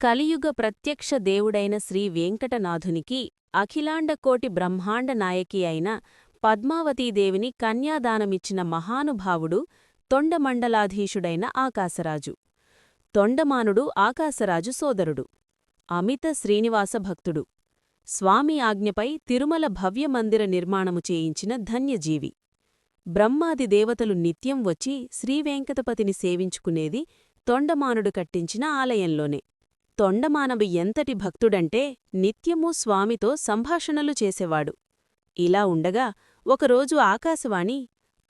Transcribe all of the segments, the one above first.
కలియుగ ప్రత్యక్ష దేవుడైన శ్రీ వెంకటనాథునికి అఖిలాండకోటి బ్రహ్మాండ నాయకి అయిన పద్మావతీదేవిని కన్యాదానమిచ్చిన మహానుభావుడు తొండమండలాధీశుడైన ఆకాశరాజు. తొండమానుడు ఆకాశరాజు సోదరుడు. అమిత శ్రీనివాస భక్తుడు. స్వామి ఆజ్ఞపై తిరుమల భవ్యమందిర నిర్మాణము చేయించిన ధన్యజీవి. బ్రహ్మాది దేవతలు నిత్యం వచ్చి శ్రీవేంకటపతిని సేవించుకునేది తొండమానుడు కట్టించిన ఆలయంలోనే. తొండమానవి ఎంతటి భక్తుడంటే నిత్యమూ స్వామితో సంభాషణలు చేసేవాడు. ఇలా ఉండగా ఒకరోజు ఆకాశవాణి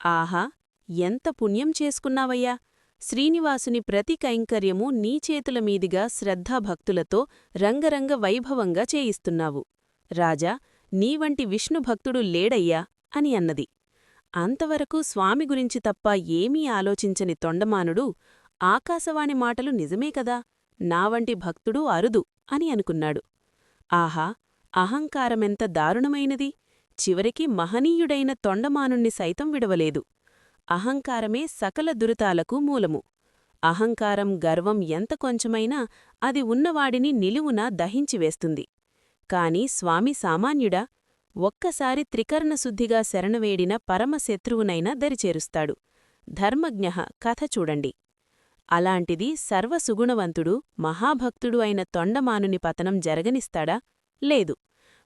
ఆహా ఎంత పుణ్యం చేసుకున్నావయ్యా! శ్రీనివాసుని ప్రతి కైంకర్యమూ నీ చేతుల మీదిగా శ్రద్ధాభక్తులతో రంగరంగ వైభవంగా చేయిస్తున్నావు. రాజా నీవంటి విష్ణుభక్తుడు లేడయ్యా అని అన్నది. అంతవరకు స్వామి గురించి తప్ప ఏమీ ఆలోచించని తొండమానుడు ఆకాశవాణి మాటలు నిజమే కదా? నావంటి భక్తుడు అరుదు అని అనుకున్నాడు. ఆహా అహంకారమెంత దారుణమైనది! చివరికి మహనీయుడైన తొండమానుణ్ణి సైతం విడవలేదు. అహంకారమే సకల దురితాలకు మూలము. అహంకారం గర్వం ఎంత కొంచెమైనా అది ఉన్నవాడిని నిలువున దహించివేస్తుంది కాని స్వామి సామాన్యుడా ఒక్కసారి త్రికర్ణశుద్ధిగా శరణవేడిన పరమశత్రువునైనా దరిచేరుస్తాడు. ధర్మజ్ఞ కథ చూడండి. అలాంటిది సర్వసుగుణవంతుడు మహాభక్తుడు అయిన తొండమానుని పతనం జరగనిస్తాడా? లేదు.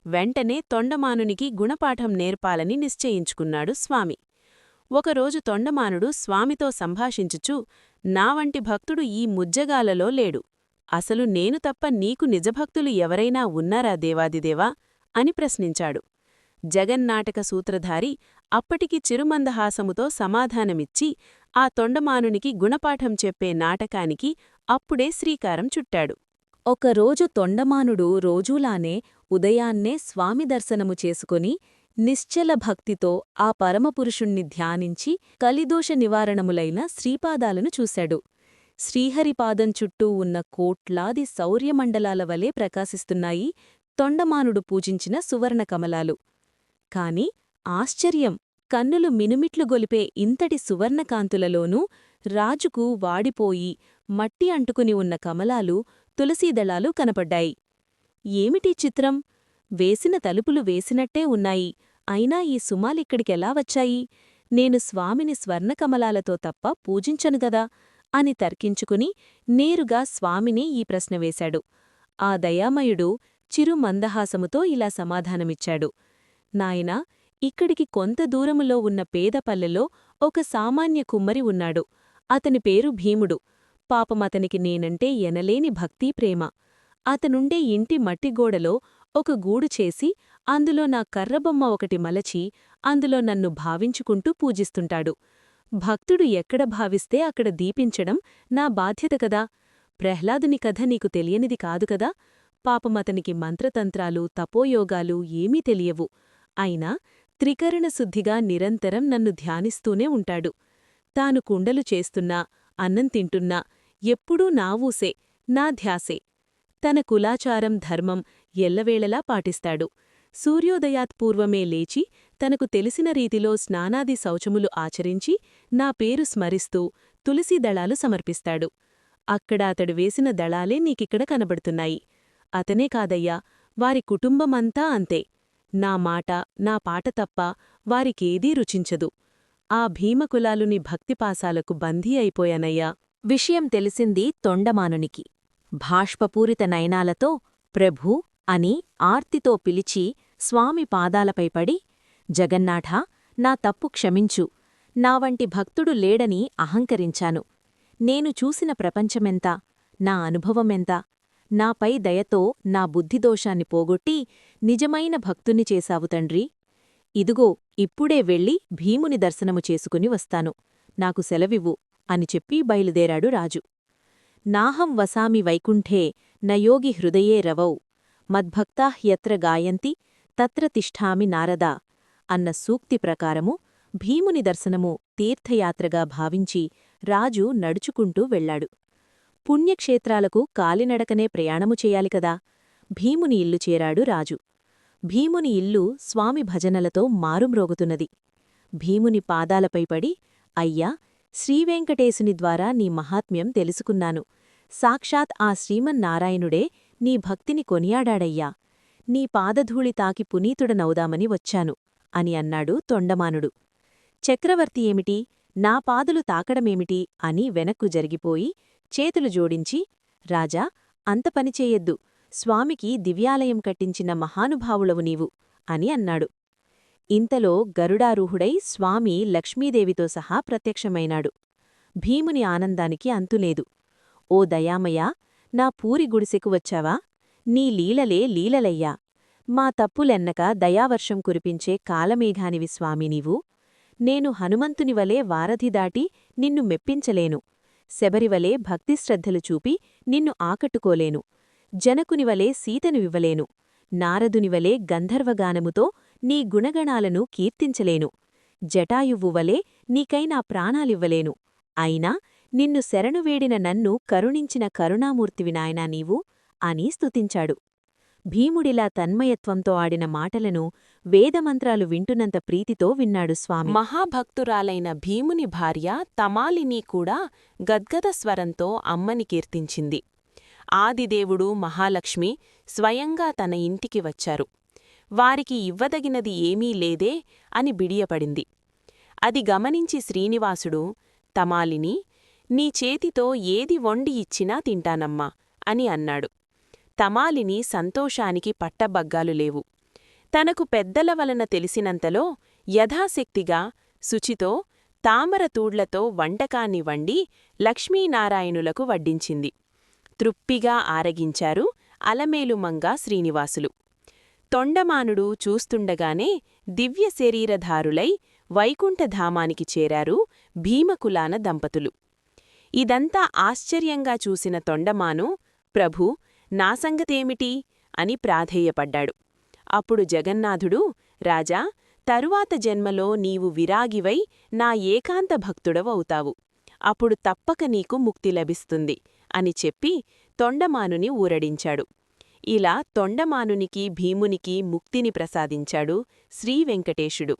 వెంటనే తొండమానునికి గుణపాఠం నేర్పాలని నిశ్చయించుకున్నాడు స్వామి. ఒకరోజు తొండమానుడు స్వామితో సంభాషించుచూ నావంటి భక్తుడు ఈ ముజ్జగాలలో లేడు. అసలు నేను తప్ప నీకు నిజభక్తులు ఎవరైనా ఉన్నారా దేవాదిదేవా? అని ప్రశ్నించాడు. జగన్నాటక సూత్రధారి అప్పటికి చిరుమందహాసముతో సమాధానమిచ్చి ఆ తొండమానునికి గుణపాఠం చెప్పే నాటకానికి అప్పుడే శ్రీకారం చుట్టాడు. ఒకరోజు తొండమానుడు రోజూలానే ఉదయాన్నే స్వామి దర్శనము చేసుకుని నిశ్చల భక్తితో ఆ పరమపురుషుణ్ణి ధ్యానించి కలిదోష నివారణములైన శ్రీపాదాలను చూశాడు. శ్రీహరిపాదం చుట్టూ ఉన్న కోట్లాది శౌర్యమండలాల వలె ప్రకాశిస్తున్నాయి తొండమానుడు పూజించిన సువర్ణకమలాలు. కాని ఆశ్చర్యం! కన్నులు మినుమిట్లు గొలిపే ఇంతటి సువర్ణకాంతులలోనూ రాజుకు వాడిపోయి మట్టి అంటుకుని ఉన్న కమలాలు తులసీదళాలు కనపడ్డాయి. ఏమిటి చిత్రం? వేసిన తలుపులు వేసినట్టే ఉన్నాయి. అయినా ఈ సుమాలిక్కడికెలా వచ్చాయి? నేను స్వామిని స్వర్ణకమలాలతో తప్ప పూజించనుగదా అని తర్కించుకుని నేరుగా స్వామిని ఈ ప్రశ్న వేశాడు. ఆ దయామయుడు చిరు మందహాసముతో ఇలా సమాధానమిచ్చాడు. నాయనా ఇక్కడికి కొంత దూరములో ఉన్న పేదపల్లెలో ఒక సామాన్య కుమ్మరి ఉన్నాడు. అతని పేరు భీముడు. పాపమతనికి నేనంటే ఎనలేని భక్తీ ప్రేమ. అతనుండే ఇంటి మట్టిగోడలో ఒక గూడు చేసి అందులో నా కర్రబొమ్మ ఒకటి మలచి అందులో నన్ను భావించుకుంటూ పూజిస్తుంటాడు. భక్తుడు ఎక్కడ భావిస్తే అక్కడ దీపించడం నా బాధ్యత కదా? ప్రహ్లాదుని కథ నీకు తెలియనిది కాదు కదా? పాపమతనికి మంత్రతంత్రాలు తపోయోగాలు ఏమీ తెలియవు. అయినా త్రికరణశుద్ధిగా నిరంతరం నన్ను ధ్యానిస్తూనే ఉంటాడు. తాను కుండలు చేస్తున్నా అన్నం తింటున్నా ఎప్పుడూ నావూసే నా ధ్యాసే. తన కులాచారం ధర్మం ఎల్లవేళలా పాటిస్తాడు. సూర్యోదయాత్పూర్వమే లేచి తనకు తెలిసిన రీతిలో స్నానాది శౌచములు ఆచరించి నా పేరు స్మరిస్తూ తులసి దళాలు సమర్పిస్తాడు. అక్కడ అతడు వేసిన దళాలే నీకిక్కడ కనబడుతున్నాయి. అతనే కాదయ్యా వారి కుటుంబమంతా అంతే. నా మాట నా పాట తప్ప వారికేదీ రుచించదు. ఆ భీమకులాలుని భక్తిపాసాలకు బందీ అయిపోయానయ్యా. విషయం తెలిసింది తొండమానునికి. భాష్పపూరిత నయనాలతో ప్రభూ అని ఆర్తితో పిలిచి స్వామి పాదాలపై పడి జగన్నాథ నా తప్పు క్షమించు. నా వంటి భక్తుడు లేడని అహంకరించాను. నేను చూసిన ప్రపంచమెంత నా అనుభవమెంత నాపై దయతో నా బుద్ధిదోషాన్ని పోగొట్టి నిజమైన భక్తుని చేశావు తండ్రి. ఇదుగో ఇప్పుడే వెళ్ళి భీముని దర్శనము చేసుకుని వస్తాను. నాకు సెలవివ్వు అని చెప్పి బయలుదేరాడు రాజు. నాహం వసామి వైకుంఠే నయోగి హృదయే రవౌ. మద్భక్తాహ్యత్ర గాయంతి తత్ర తిష్ఠామి నారదా అన్న సూక్తి ప్రకారము భీముని దర్శనము తీర్థయాత్రగా భావించి రాజు నడుచుకుంటూ వెళ్ళాడు పుణ్యక్షేత్రాలకు కాలినడకనే ప్రయాణము చేయాలి కదా. భీముని ఇల్లు చేరాడు రాజు. భీముని ఇల్లు స్వామి భజనలతో మారుమ్రోగుతున్నది. భీముని పాదాలపై పడి అయ్యా శ్రీవేంకటేశుని ద్వారా నీ మహాత్మ్యం తెలుసుకున్నాను. సాక్షాత్ ఆ శ్రీమన్నారాయణుడే నీ భక్తిని కొనియాడాడయ్యా. నీ పాదధూళి తాకి పునీతుడనవుదామని వచ్చాను అని అన్నాడు తొండమానుడు. చక్రవర్తి ఏమిటి? నా పాదులు తాకడమేమిటి? అని వెనక్కు జరిగిపోయి చేతులు జోడించి రాజా అంత పనిచేయొద్దు స్వామికి దివ్యాలయం కట్టించిన మహానుభావులవు నీవు అని అన్నాడు. ఇంతలో గరుడారూహుడై స్వామి లక్ష్మీదేవితో సహా ప్రత్యక్షమైనాడు. భీముని ఆనందానికి అంతులేదు. ఓ దయామయా నా పూరి గుడిసెకు వచ్చావా? నీ లీలలే లీలలయ్యా. మా తప్పులెన్నక దయావర్షం కురిపించే కాలమేఘానివి స్వామి నీవు. నేను హనుమంతునివలే వారధి దాటి నిన్ను మెప్పించలేను. శబరివలే భక్తిశ్రద్ధలు చూపి నిన్ను ఆకట్టుకోలేను. జనకునివలే సీతనువివ్వలేను నారదునివలే గంధర్వగానముతో నీ గుణగణాలను కీర్తించలేను. జటాయువువలే నీకైనా ప్రాణాలివ్వలేను. అయినా నిన్ను శరణువేడిన నన్ను కరుణించిన కరుణామూర్తివి నాయనా నీవు అని స్తుతించాడు. భీముడిలా తన్మయత్వంతో ఆడిన మాటలను వేదమంత్రాలు వింటున్నంత ప్రీతితో విన్నాడు స్వామి. మహాభక్తురాలైన భీముని భార్య తమాలిని కూడా గద్గద స్వరంతో అమ్మని కీర్తించింది. ఆదిదేవుడు మహాలక్ష్మి స్వయంగా తన ఇంటికి వచ్చారు. వారికి ఇవ్వదగినది ఏమీ లేదే అని బిడియపడింది. అది గమనించి శ్రీనివాసుడు తమాలిని నీ చేతితో ఏది వండి ఇచ్చినా తింటానమ్మా అని అన్నాడు. తమాలిని సంతోషానికి పట్టబగ్గాలు లేవు. తనకు పెద్దల వలన తెలిసినంతలో యథాశక్తిగా శుచితో తామరతూడ్లతో వంటకాన్ని వండి లక్ష్మీనారాయణులకు వడ్డించింది. తృప్తిగా ఆరగించారు అలమేలుమంగా శ్రీనివాసులు. తొండమానుడు చూస్తుండగానే దివ్య శరీరధారులై వైకుంఠధామానికి చేరారు భీమకులాన దంపతులు. ఇదంతా ఆశ్చర్యంగా చూసిన తొండమాను ప్రభూ నా సంగతేమిటి? అని ప్రాధేయపడ్డాడు. అప్పుడు జగన్నాథుడు రాజా తరువాత జన్మలో నీవు విరాగివై నా ఏకాంత భక్తుడవవుతావు. అప్పుడు తప్పక నీకు ముక్తి లభిస్తుంది అని చెప్పి తొండమానుని ఊరడించాడు. ఇలా తొండమానునికి భీమునికి ముక్తిని ప్రసాదించాడు శ్రీవెంకటేశుడు